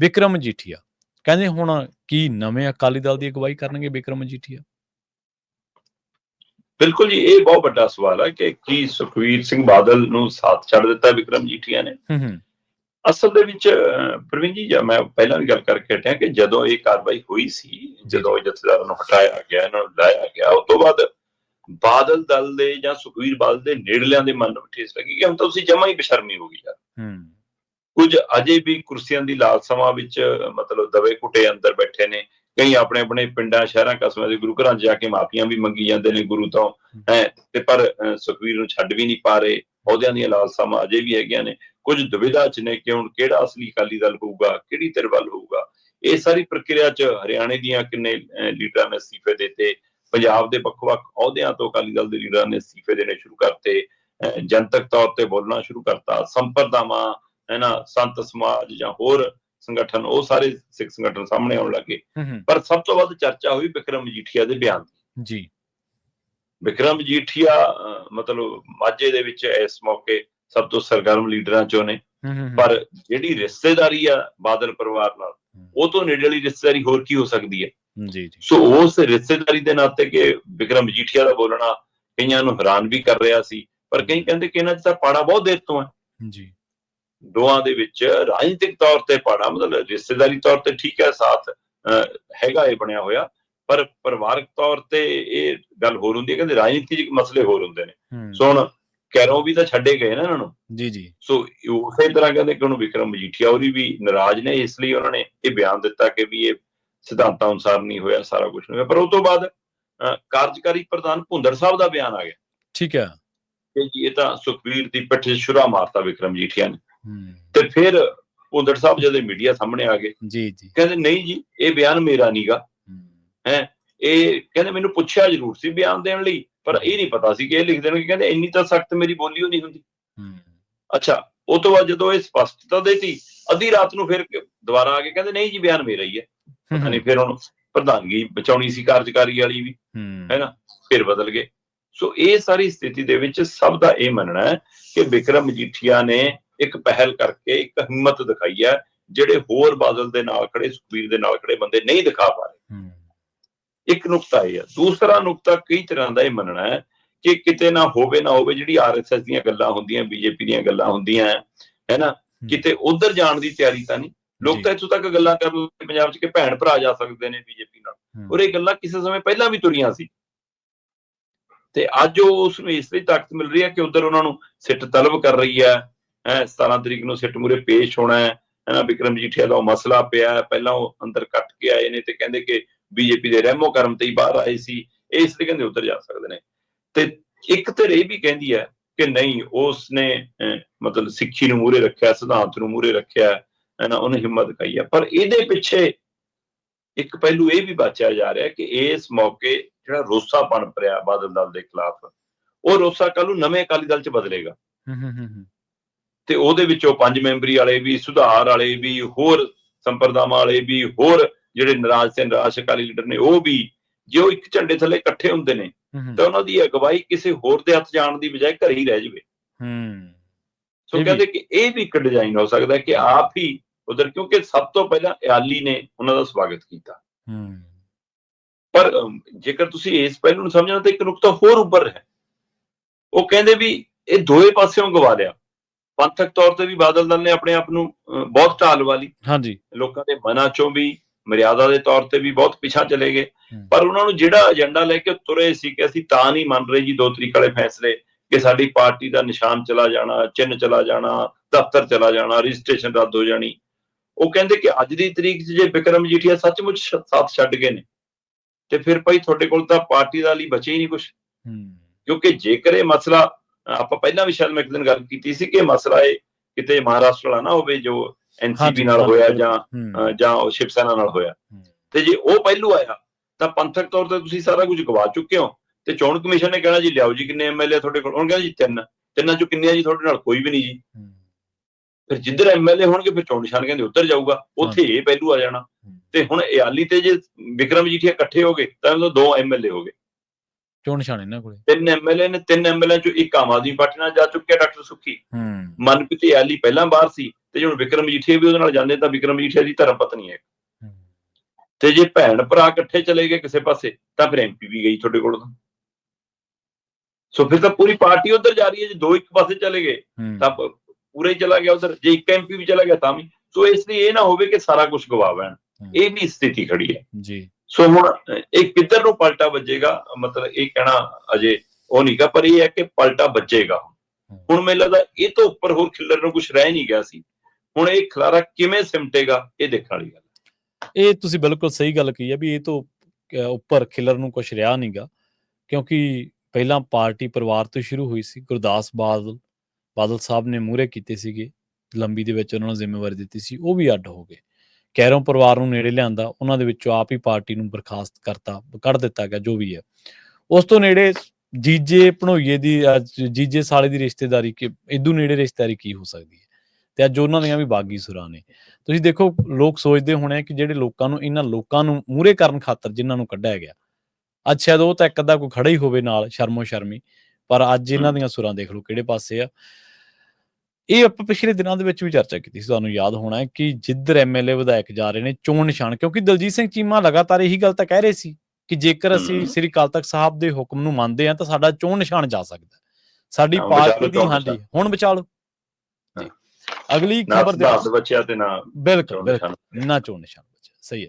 ਵਿਕਰਮ ਮਜੀਠੀਆ ਕਹਿੰਦੇ ਹੁਣ ਕੀ ਨਵੇਂ ਅਕਾਲੀ ਦਲ ਦੀ ਅਗਵਾਈ ਕਰਨਗੇ ਵਿਕਰਮ ਮਜੀਠੀਆ ਬਿਲਕੁਲ ਜੀ ਇਹ ਬਹੁਤ ਵੱਡਾ ਸਵਾਲ ਹੈ ਕਿ ਕੀ ਸੁਖਵੀਰ ਸਿੰਘ ਬਾਦਲ ਨੂੰ ਸਾਥ ਛੱਡ ਦਿੱਤਾ ਵਿਕਰਮ ਜੀਠੀਆ ਨੇ? ਅਸਲ ਦੇ ਵਿੱਚ ਪ੍ਰਵੀਨ ਜੀ ਜਾਂ ਮੈਂ ਪਹਿਲਾਂ ਵੀ ਗੱਲ ਕਰਕੇ ਹਟਿਆ ਕਿ ਜਦੋਂ ਇਹ ਕਾਰਵਾਈ ਹੋਈ ਸੀ ਜਦੋਂ ਜਥੇਦਾਰਾਂ ਨੂੰ ਹਟਾਇਆ ਗਿਆ ਇਹਨਾਂ ਨੂੰ ਲਾਇਆ ਗਿਆ ਉਸ ਤੋਂ ਬਾਅਦ ਬਾਦਲ ਦਲ ਦੇ ਜਾਂ ਸੁਖਵੀਰ ਬਾਦਲ ਦੇ ਨੇੜਲਿਆਂ ਦੇ ਮਨ ਨੂੰ ਠੇਸ ਲੱਗੀ ਕਿ ਹੁਣ ਤਾਂ ਤੁਸੀਂ ਜਮਾ ਹੀ ਬੇਸ਼ਰਮੀ ਹੋ ਗਈ ਯਾਰ। ਕੁਝ ਅਜੇ ਵੀ ਕੁਰਸੀਆਂ ਦੀ ਲਾਲਸਾਵਾਂ ਵਿੱਚ ਮਤਲਬ ਦਵੇ ਕੁੱਟੇ ਅੰਦਰ ਬੈਠੇ ਨੇ। ਕਈ ਆਪਣੇ ਆਪਣੇ ਪਿੰਡਾਂ ਸ਼ਹਿਰਾਂ ਕਸਬਿਆਂ ਦੇ ਗੁਰੂ ਘਰਾਂ 'ਚ ਜਾ ਕੇ ਮਾਫੀਆਂ ਵੀ ਮੰਗੀ ਜਾਂਦੇ ਨੇ ਗੁਰੂ ਤੋਂ। ਹੈ ਤੇ ਪਰ ਸੁਖਵੀਰ ਨੂੰ ਛੱਡ ਵੀ ਨਹੀਂ ਪਾ ਰਹੇ। ਅਹੁਦਿਆਂ ਦੀਆਂ ਲਾਲਸਾਵਾਂ ਅਜੇ ਵੀ ਹੈਗੀਆਂ ਨੇ। ਕੁਝ ਦੁਵਿਧਾ 'ਚ ਨੇ ਕਿ ਹੁਣ ਕਿਹੜਾ ਅਸਲੀ ਅਕਾਲੀ ਦਲ ਹੋਊਗਾ ਕਿਹੜੀ ਧਿਰ ਵੱਲ ਹੋਊਗਾ? ਇਹ ਸਾਰੀ ਪ੍ਰਕਿਰਿਆ 'ਚ ਹਰਿਆਣੇ ਦੀਆਂ ਕਿੰਨੇ ਲੀਡਰਾਂ ਨੇ ਅਸਤੀਫੇ ਦਿੱਤੇ? ਪੰਜਾਬ ਦੇ ਵੱਖ-ਵੱਖ ਅਹੁਦਿਆਂ ਤੋਂ ਅਕਾਲੀ ਦਲ ਦੇ ਲੀਡਰਾਂ ਨੇ ਅਸਤੀਫੇ ਦੇਣੇ ਸ਼ੁਰੂ ਕਰਤੇ। ਅਹ, ਜਨਤਕ ਤੌਰ ਤੇ ਬੋਲਣਾ ਸ਼ੁਰੂ ਕਰਤਾ। ਸੰਪਰਦਾਵਾਂ ਹੈ ਨਾ ਸੰਤ ਸਮਾਜ ਜਾਂ ਹੋਰ ਸੰਗਠਨ ਉਹ ਸਾਰੇ ਸਿੱਖ ਸੰਗਠਨ ਸਾਹਮਣੇ ਆਉਣ ਲੱਗੇ ਪਰ ਸਭ ਤੋਂ ਵੱਧ ਚਰਚਾ ਹੋਈ ਵਿਕਰਮ ਮਜੀਠੀਆ ਦੇ ਬਿਆਨ ਦੀ। ਜੀ। ਵਿਕਰਮ ਮਜੀਠੀਆ ਮਤਲਬ ਮਾਝੇ ਦੇ ਵਿੱਚ ਇਸ ਮੌਕੇ ਸਭ ਤੋਂ ਸਰਗਰਮ ਲੀਡਰਾਂ ਚੋਂ ਨੇ। ਪਰ ਜਿਹੜੀ ਰਿਸ਼ਤੇਦਾਰੀ ਆ ਬਾਦਲ ਪਰਿਵਾਰ ਨਾਲ ਉਹ ਤੋਂ ਨੇੜਲੀ ਰਿਸ਼ਤੇਦਾਰੀ ਹੋਰ ਕੀ ਹੋ ਸਕਦੀ ਹੈ? ਜੀ ਜੀ। ਸੋ ਉਸ ਰਿਸ਼ਤੇਦਾਰੀ ਦੇ ਨਾਤੇ ਕਿ ਵਿਕਰਮ ਮਜੀਠੀਆ ਦਾ ਬੋਲਣਾ ਕਈਆਂ ਨੂੰ ਹੈਰਾਨ ਵੀ ਕਰ ਰਿਹਾ ਸੀ ਪਰ ਕਈ ਕਹਿੰਦੇ ਕਿ ਇਹਨਾਂ 'ਚ ਤਾਂ ਪਾੜਾ ਬਹੁਤ ਦੇਰ ਤੋਂ ਹੈ। ਜੀ। ਦੋਹਾਂ ਦੇ ਵਿੱਚ ਰਾਜਨੀਤਿਕ ਤੌਰ ਤੇ ਪਾੜਾ ਮਤਲਬ ਰਿਸ਼ਤੇਦਾਰੀ ਤੌਰ ਤੇ ਠੀਕ ਹੈ ਸਾਥ ਹੈਗਾ ਇਹ ਬਣਿਆ ਹੋਇਆ ਪਰ ਪਰਿਵਾਰਕ ਤੌਰ ਤੇ ਇਹ ਗੱਲ ਹੋਰ ਹੁੰਦੀ ਹੈ ਕਹਿੰਦੇ ਰਾਜਨੀਤਿਕ ਮਸਲੇ ਹੋਰ ਹੁੰਦੇ ਨੇ। ਸੋ ਹੁਣ ਕੈਰੋਂ ਵੀ ਤਾਂ ਛੱਡੇ ਗਏ ਨਾ ਇਹਨਾਂ ਨੂੰ। ਜੀ ਜੀ। ਸੋ ਉਸੇ ਤਰ੍ਹਾਂ ਕਹਿੰਦੇ ਕਿ ਉਹਨੂੰ ਵਿਕਰਮ ਮਜੀਠੀਆ ਹੋਰੀ ਵੀ ਨਾਰਾਜ਼ ਨੇ ਇਸ ਲਈ ਉਹਨਾਂ ਨੇ ਇਹ ਬਿਆਨ ਦਿੱਤਾ ਕਿ ਵੀ ਇਹ ਸਿਧਾਂਤਾਂ ਅਨੁਸਾਰ ਨਹੀਂ ਹੋਇਆ ਸਾਰਾ ਕੁਝ ਨਹੀਂ ਹੋਇਆ। ਪਰ ਉਸ ਤੋਂ ਬਾਅਦ ਕਾਰਜਕਾਰੀ ਪ੍ਰਧਾਨ ਭੁੰਦੜ ਸਾਹਿਬ ਦਾ ਬਿਆਨ ਆ ਗਿਆ। ਠੀਕ ਹੈ। ਕਿ ਜੀ ਇਹ ਤਾਂ ਸੁਖਵੀਰ ਦੀ ਪਿੱਠ 'ਚ ਛੁਰਾ ਮਾਰਤਾ ਵਿਕਰਮ ਮਜੀਠੀਆ ਨੇ। ਤੇ ਫਿਰ ਭੁੰਦੜ ਸਾਹਿਬ ਜਦੋਂ ਮੀਡੀਆ ਸਾਹਮਣੇ ਆ ਗਏ ਜੀ ਜੀ। ਕਹਿੰਦੇ ਨਹੀਂ ਜੀ ਇਹ ਬਿਆਨ ਮੇਰਾ ਨਹੀਂਗਾ ਹੂੰ। ਇਹ ਕਹਿੰਦੇ ਮੈਨੂੰ ਪੁੱਛਿਆ ਜ਼ਰੂਰ ਸੀ ਬਿਆਨ ਦੇਣ ਲਈ ਪਰ ਇਹ ਨਹੀਂ ਪਤਾ ਸੀ ਕਿ ਇਹ ਲਿਖ ਦੇਣਗੇ ਕਹਿੰਦੇ ਇੰਨੀ ਤਾਂ ਸਖਤ ਮੇਰੀ ਬੋਲੀ ਉਹ ਨਹੀਂ ਹੁੰਦੀ। ਅੱਛਾ ਉਹ ਤੋਂ ਬਾਅਦ ਜਦੋਂ ਇਹ ਸਪਸ਼ਟਤਾ ਦੇਤੀ ਅੱਧੀ ਰਾਤ ਨੂੰ ਫਿਰ ਦੁਬਾਰਾ ਆ ਕੇ ਕਹਿੰਦੇ ਨਹੀਂ ਜੀ ਬਿਆਨ ਮੇਰਾ ਹੀ ਹੈ। ਪਤਾ ਨਹੀਂ ਫਿਰ ਹੁਣ ਪ੍ਰਧਾਨਗੀ ਬਚਾਉਣੀ ਸੀ ਕਾਰਜਕਾਰੀ ਵਾਲੀ ਵੀ। ਹੂੰ। ਹੈ ਨਾ? ਫਿਰ ਬਦਲ ਗਏ। ਸੋ ਇਹ ਸਾਰੀ ਸਥਿਤੀ ਦੇ ਵਿੱਚ ਸਭ ਦਾ ਇਹ ਮੰਨਣਾ ਹੈ ਕਿ ਵਿਕਰਮ ਮਜੀਠੀਆ ਨੇ ਇੱਕ ਪਹਿਲ ਕਰਕੇ ਇੱਕ ਹਿੰਮਤ ਦਿਖਾਈ ਹੈ ਜਿਹੜੇ ਹੋਰ ਬਾਦਲ ਦੇ ਨਾਲ ਖੜੇ ਸੁਖਬੀਰ ਦੇ ਨਾਲ ਖੜੇ ਬੰਦੇ ਨਹੀਂ ਦਿਖਾ ਪਾ ਰਹੇ। ਇੱਕ ਨੁਕਤਾ ਇਹ ਹੈ। ਦੂਸਰਾ ਨੁਕਤਾ ਕਈ ਤਰ੍ਹਾਂ ਦਾ ਇਹ ਮੰਨਣਾ ਹੈ ਕਿ ਕਿਤੇ ਨਾ ਹੋਵੇ ਨਾ ਹੋਵੇ ਜਿਹੜੀ ਆਰਐਸਐਸ ਦੀਆਂ ਗੱਲਾਂ ਹੁੰਦੀਆਂ ਬੀਜੇਪੀ ਦੀਆਂ ਗੱਲਾਂ ਹੁੰਦੀਆਂ ਹੈ ਨਾ? ਕਿਤੇ ਉਧਰ ਜਾਣ ਦੀ ਤਿਆਰੀ ਤਾਂ ਨਹੀਂ। ਲੋਕ। ਤਾਂ ਇੱਥੋਂ ਤੱਕ ਗੱਲਾਂ ਕਰ ਲੈਂਦੇ ਪੰਜਾਬ 'ਚ ਕਿ ਭੈਣ ਭਰਾ ਜਾ ਸਕਦੇ ਨੇ ਬੀਜੇਪੀ ਨਾਲ। ਔਰ ਇਹ ਗੱਲਾਂ ਕਿਸੇ ਸਮੇਂ ਪਹਿਲਾਂ ਵੀ ਤੁਰੀਆਂ ਸੀ। ਤੇ ਅੱਜ ਉਹ ਉਸ ਨੂੰ ਇਸ ਲਈ ਤਾਕਤ ਮਿਲ ਰਹੀ ਹੈ ਕਿ ਉਧਰ ਉਹਨਾਂ ਨੂੰ ਸਿੱਟ ਤਲਬ ਕਰ ਰਹੀ ਹੈ। ਹੈ 17 ਤਰੀਕ ਨੂੰ ਸਿੱਟ ਮੂਰੇ ਪੇਸ਼ ਹੋਣਾ ਹੈ ਹੈ ਵਿਕਰਮ ਜੀਠੀਆ ਦਾ ਮਸਲਾ ਪਿਆ ਪਹਿਲਾਂ ਉਹ ਅੰਦਰ ਕੱਟ ਕੇ ਆਏ ਨੇ ਤੇ ਕਹਿੰਦੇ ਕਿ ਬੀਜੇਪੀ ਦੇ ਰਹਿਮੋ ਕਰਮ ਤੇ ਹੀ ਬਾਹਰ ਆਏ ਸੀ ਇਸ ਲਈ ਕਹਿੰਦੇ ਉਧਰ ਜਾ ਸਕਦੇ ਨੇ। ਤੇ ਇੱਕ ਧਿਰ ਇਹ ਵੀ ਕਹਿੰਦੀ ਹੈ ਕਿ ਨਹੀਂ ਉਸ ਨੇ ਮਤਲਬ ਸਿੱਖੀ ਨੂੰ ਮੂਰੇ ਰੱਖਿਆ, ਸਿਧਾਂਤ ਨੂੰ ਮੂਰੇ ਰੱਖਿਆ, ਹੈ ਨਾ, ਉਹਨੇ ਹਿੰਮਤ ਦਿਖਾਈ ਹੈ। ਪਰ ਇਹਦੇ ਪਿੱਛੇ ਇੱਕ ਪਹਿਲੂ ਇਹ ਵੀ ਬਾਚਿਆ ਜਾ ਰਿਹਾ ਕਿ ਇਸ ਮੌਕੇ ਜਿਹੜਾ ਰੋਸਾ ਬਣ ਪਿਆ ਬਾਦਲ ਦਲ ਦੇ ਖਿਲਾਫ, ਉਹ ਰੋਸਾ ਕੱਲ ਨੂੰ ਨਵੇਂ ਅਕਾਲੀ ਦਲ ਚ ਬਦਲੇਗਾ। ਹੂੰ ਹੂੰ ਹੂੰ। ਤੇ ਉਹਦੇ ਵਿੱਚੋਂ ਪੰਜ ਮੈਂਬਰੀ ਵਾਲੇ ਵੀ ਸੁਧਾਰ ਵਾਲੇ ਵੀ ਹੋਰ ਸੰਪਰਦਾਵਾਂ ਵਾਲੇ ਵੀ ਹੋਰ ਜਿਹੜੇ ਨਾਰਾਜ਼ ਤੇ ਨਿਰਾਸ਼ ਅਕਾਲੀ ਲੀਡਰ ਨੇ ਉਹ ਵੀ ਜੇ ਉਹ ਇੱਕ ਝੰਡੇ ਥੱਲੇ ਇਕੱਠੇ ਹੁੰਦੇ ਨੇ ਤਾਂ ਉਹਨਾਂ ਦੀ ਅਗਵਾਈ ਕਿਸੇ ਹੋਰ ਦੇ ਹੱਥ ਜਾਣ ਦੀ ਬਜਾਏ ਘਰੇ ਹੀ ਰਹਿ ਜਾਵੇ। ਹੂੰ। ਸੋ ਕਹਿੰਦੇ ਕਿ ਇਹ ਵੀ ਇੱਕ ਡਿਜ਼ਾਈਨ ਹੋ ਸਕਦਾ ਕਿ ਆਪ ਹੀ ਉਧਰ ਕਿਉਂਕਿ ਸਭ ਤੋਂ ਪਹਿਲਾਂ ਇਆਲੀ ਨੇ ਉਹਨਾਂ ਦਾ ਸਵਾਗਤ ਕੀਤਾ। ਹੂੰ। ਪਰ ਜੇਕਰ ਤੁਸੀਂ ਇਸ ਪਹਿਲੂ ਨੂੰ ਸਮਝਣਾ ਤਾਂ ਇੱਕ ਨੁਕਤਾ ਹੋਰ ਉੱਪਰ ਹੈ। ਉਹ ਕਹਿੰਦੇ ਵੀ ਇਹ ਦੋਏ ਪਾਸਿਓਂ ਗਵਾ ਲਿਆ। ਪੰਥਕ ਤੌਰ ਤੇ ਵੀ ਬਾਦਲ ਦਲ ਨੇ ਆਪਣੇ ਆਪ ਨੂੰ ਬਹੁਤ ਢਾਲ ਵਾਲੀ। ਹਾਂਜੀ। ਲੋਕਾਂ ਦੇ ਮਨਾਂ ਚੋਂ ਵੀ ਮਰਿਆਦਾ ਦੇ ਤੌਰ ਤੇ ਵੀ ਬਹੁਤ ਪਿਛਾ ਚਲੇ ਗਏ। ਪਰ ਉਹਨਾਂ ਨੂੰ ਜਿਹੜਾ ਏਜੰਡਾ ਲੈ ਕੇ ਤੁਰੇ ਸੀ ਕਿ ਅਸੀਂ ਤਾਂ ਨਹੀਂ ਮੰਨ ਰਹੇ ਜੀ ਦੋ ਤਰੀਕ ਵਾਲੇ ਫੈਸਲੇ ਕਿ ਸਾਡੀ ਪਾਰਟੀ ਦਾ ਨਿਸ਼ਾਨ ਚਲਾ ਜਾਣਾ ਚਿੰਨ੍ਹ ਚਲਾ ਜਾਣਾ ਦਫ਼ਤਰ ਚਲਾ ਜਾਣਾ ਰਜਿਸਟ੍ਰੇਸ਼ਨ ਰੱਦ ਹੋ ਜਾਣੀ। ਉਹ ਕਹਿੰਦੇ ਕਿ ਅੱਜ ਦੀ ਤਰੀਕ 'ਚ ਜੇ ਵਿਕਰਮ ਜੀਠੀਆ ਸੱਚਮੁੱਚ ਸਾਥ ਛੱਡ ਗਏ ਨੇ ਤੇ ਫਿਰ ਭਾਈ ਤੁਹਾਡੇ ਕੋਲ ਤਾਂ ਪਾਰਟੀ ਦਾ ਲਈ ਬਚੇ ਹੀ ਨਹੀਂ ਕੁਝ ਕਿਉਂਕਿ ਜੇਕਰ ਇਹ ਮਸਲਾ ਆਪਾਂ ਪਹਿਲਾਂ ਵੀ ਸ਼ਾਇਦ ਮੈਂ ਇੱਕ ਦਿਨ ਗੱਲ ਕੀਤੀ ਸੀ ਕਿ ਮਸਲਾ ਇਹ ਕਿਤੇ ਮਹਾਰਾਸ਼ਟਰ ਵਾਲਾ ਨਾ ਹੋਵੇ ਜੋ ਐਨਸੀਪੀ ਨਾਲ ਹੋਇਆ। ਜਾਂ ਜਾਂ ਉਹ ਸ਼ਿਵ ਸੈਨਾ ਨਾਲ ਹੋਇਆ। ਤੇ ਜੇ ਉਹ ਪਹਿਲੂ ਆਇਆ ਤਾਂ ਪੰਥਕ ਤੌਰ ਤੇ ਤੁਸੀਂ ਸਾਰਾ ਕੁਝ ਗਵਾ ਚੁੱਕੇ ਹੋ। ਤੇ ਚੋਣ ਕਮਿਸ਼ਨ ਨੇ ਕਹਿਣਾ ਜੀ ਲਿਆਓ ਜੀ ਕਿੰਨੇ ਐਮਐਲਏ ਤੁਹਾਡੇ ਕੋਲ। ਉਹਨੇ ਕਹਿਣਾ ਜੀ ਤਿੰਨ। ਤਿੰਨਾਂ ਚੋਂ ਕਿੰਨੇ ਆ ਜੀ ਤੁਹਾਡੇ ਨਾਲ? ਕੋਈ ਵੀ ਨਹੀਂ ਜੀ। ਫਿਰ ਜਿੱਧਰ ਐਮਐਲਏ ਹੋਣਗੇ ਫਿਰ ਚੋਣ ਨਿਸ਼ਾਨ ਕਹਿੰਦੇ ਉੱਧਰ ਜਾਊਗਾ। ਉੱਥੇ ਇਹ ਪਹਿਲੂ ਆ ਜਾਣਾ। ਤੇ ਹੁਣ ਇਆਲੀ ਤੇ ਜੇ ਵਿਕਰਮ ਜੀਠੀਆ ਇਕੱਠੇ ਹੋ ਗਏ ਤਾਂ ਉਹ ਦੋ ਐਮਐਲਏ ਹੋ ਗਏ। ਚੋਣ ਨਿਸ਼ਾਨ ਇਹਨਾਂ ਕੋਲੇ। ਤਿੰਨ ਐਮਐਲਏ ਨੇ ਤਿੰਨ ਐਮਐਲਏ ਚੋਂ ਇੱਕ ਆਮ ਆਦਮੀ ਪਾਰਟੀ ਨਾਲ ਜਾ ਚੁੱਕਿਆ ਡਾਕਟਰ ਸੁੱਖੀ। ਹੂੰ। ਮਨਪ੍ਰੀਤ ਯਾਲੀ ਪਹਿਲਾਂ ਬਾਹਰ ਸੀ ਤੇ ਹੁਣ ਵਿਕਰਮ ਮਜੀਠੀਆ ਵੀ ਉਹਦੇ ਨਾਲ ਜਾਂਦੇ ਤਾਂ ਵਿਕਰਮ ਮਜੀਠੀਆ ਦੀ ਧਰਮ ਪਤਨੀ ਹੈ। ਤੇ ਜੇ ਭੈਣ ਭਰਾ ਇਕੱਠੇ ਚਲੇ ਗਏ ਕਿਸੇ ਪਾਸੇ ਤਾਂ ਫਿਰ ਐਮਪੀ ਵੀ ਗਈ ਤੁਹਾਡੇ ਕੋਲ ਤਾਂ। ਸੋ ਫਿਰ ਤਾਂ ਪੂਰੀ ਪਾਰਟੀ ਉਧਰ ਜਾ ਰਹੀ ਹੈ ਜੇ ਦੋ ਇੱਕ ਪਾਸੇ ਚਲੇ ਗਏ ਤਾਂ ਪੂਰਾ ਹੀ ਚਲਾ ਗਿਆ ਉਧਰ ਜੇ ਇੱਕ ਐਮਪੀ ਵੀ ਚਲਾ ਗਿਆ ਤਾਂ ਵੀ। ਸੋ ਇਸ ਲਈ ਇਹ ਨਾ ਹੋਵੇ ਕਿ ਸਾਰਾ ਕੁਝ ਗਵਾ ਬੈਣ। ਇਹ ਵੀ ਸਥਿਤੀ ਖੜੀ ਹੈ। ਜੀ। ਸੋ ਹੁਣ ਇਹ ਕਿੱਧਰ ਨੂੰ ਪਲਟਾ ਵੱਜੇਗਾ? ਮਤਲਬ ਇਹ ਕਹਿਣਾ ਅਜੇ ਉਹ ਨਹੀਂਗਾ ਪਰ ਇਹ ਹੈ ਕਿ ਪਲਟਾ ਵੱਜੇਗਾ ਹੁਣ। ਮੈਨੂੰ ਲੱਗਦਾ ਇਹ ਤੋਂ ਉੱਪਰ ਹੋਰ ਖਿੱਲਰ ਨੂੰ ਕੁਝ ਰਹਿ ਨਹੀਂ ਗਿਆ ਸੀ। ਹੁਣ ਇਹ ਖਲਾਰਾ ਕਿਵੇਂ ਸਿਮਟੇਗਾ ਇਹ ਦੇਖਣ ਵਾਲੀ ਗੱਲ। ਇਹ ਤੁਸੀਂ ਬਿਲਕੁਲ ਸਹੀ ਗੱਲ ਕਹੀ ਹੈ ਵੀ ਇਹ ਤੋਂ ਉੱਪਰ ਖਿਲਰ ਨੂੰ ਕੁਝ ਰਿਹਾ ਨਹੀਂਗਾ ਕਿਉਂਕਿ ਪਹਿਲਾਂ ਪਾਰਟੀ ਪਰਿਵਾਰ ਤੋਂ ਸ਼ੁਰੂ ਹੋਈ ਸੀ। ਗੁਰਦਾਸ ਬਾਦਲ ਬਾਦਲ ਸਾਹਿਬ ਨੇ ਮੂਹਰੇ ਕੀਤੇ ਸੀਗੇ। ਲੰਬੀ ਦੇ ਵਿੱਚ ਉਹਨਾਂ ਨੂੰ ਜ਼ਿੰਮੇਵਾਰੀ ਦਿੱਤੀ ਸੀ। ਉਹ ਵੀ ਅੱਡ ਹੋ ਗਏ। ਕੈਰੋਂ ਪਰਿਵਾਰ ਨੂੰ ਨੇੜੇ ਲਿਆਂਦਾ ਉਹਨਾਂ ਦੇ ਵਿੱਚੋਂ ਆਪ ਹੀ ਪਾਰਟੀ ਨੂੰ ਬਰਖਾਸਤ ਕਰਤਾ ਕੱਢ ਦਿੱਤਾ ਗਿਆ ਜੋ ਵੀ ਹੈ। ਉਸ ਤੋਂ ਨੇੜੇ ਜੀਜੇ ਭਣੋਈਏ ਦੀ ਜੀਜੇ ਸਾਲੇ ਦੀ ਰਿਸ਼ਤੇਦਾਰੀ ਕਿ ਇਦੋਂ ਨੇੜੇ ਰਿਸ਼ਤੇਦਾਰੀ ਕੀ ਹੋ ਸਕਦੀ ਹੈ? ਤੇ ਅੱਜ ਉਹਨਾਂ ਦੀਆਂ ਵੀ ਬਾਗੀ ਸੁਰਾਂ ਨੇ। ਤੁਸੀਂ ਦੇਖੋ ਲੋਕ ਸੋਚਦੇ ਹੋਣੇ ਕਿ ਜਿਹੜੇ ਲੋਕਾਂ ਨੂੰ ਇਹਨਾਂ ਲੋਕਾਂ ਨੂੰ ਮੂਹਰੇ ਕਰਨ ਖਾਤਰ ਜਿਨ੍ਹਾਂ ਨੂੰ ਕੱਢਿਆ ਗਿਆ ਅੱਜ ਸ਼ਾਇਦ ਉਹ ਤਾਂ ਇੱਕ ਅੱਧਾ ਕੋਈ ਖੜਾ ਹੀ ਹੋਵੇ ਨਾਲ ਸ਼ਰਮੋ ਸ਼ਰਮੀ ਪਰ ਅੱਜ ਇਹਨਾਂ ਦੀਆਂ ਸੁਰਾਂ ਦੇਖ ਲਓ ਕਿਹੜੇ ਪਾਸੇ ਆ। ਇਹ ਆਪਾਂ ਪਿਛਲੇ ਦਿਨਾਂ ਦੇ ਵਿੱਚ ਵੀ ਚਰਚਾ ਕੀਤੀ ਸੀ ਤੁਹਾਨੂੰ ਯਾਦ ਹੋਣਾ ਹੈ ਕਿ ਜਿੱਧਰ ਐਮਐਲਏ ਵਿਧਾਇਕ ਜਾ ਰਹੇ ਨੇ ਚੋਣ ਨਿਸ਼ਾਨ ਕਿਉਂਕਿ ਦਲਜੀਤ ਸਿੰਘ ਚੀਮਾ ਲਗਾਤਾਰ ਇਹੀ ਗੱਲ ਤਾਂ ਕਹਿ ਰਹੇ ਸੀ ਕਿ ਜੇਕਰ ਅਸੀਂ। ਸ੍ਰੀ ਅਕਾਲ ਤਖਤ ਸਾਹਿਬ ਦੇ ਹੁਕਮ ਨੂੰ ਮੰਨਦੇ ਹਾਂ ਤਾਂ ਸਾਡਾ ਚੋਣ ਨਿਸ਼ਾਨ ਜਾ ਸਕਦਾ। ਸਾਡੀ ਪਾਰਟੀ ਦੀ ਹਾਂਜੀ। ਹੁਣ ਬਚਾ ਲਓ ਅਗਲੀ ਖਬਰ ਦੇ ਬੱਚਿਆ ਤੇ ਨਾ ਬਿਲਕੁਲ। ਨਾ ਚੋਣ ਨਿਸ਼ਾਨ ਬਚਿਆ ਸਹੀ ਹੈ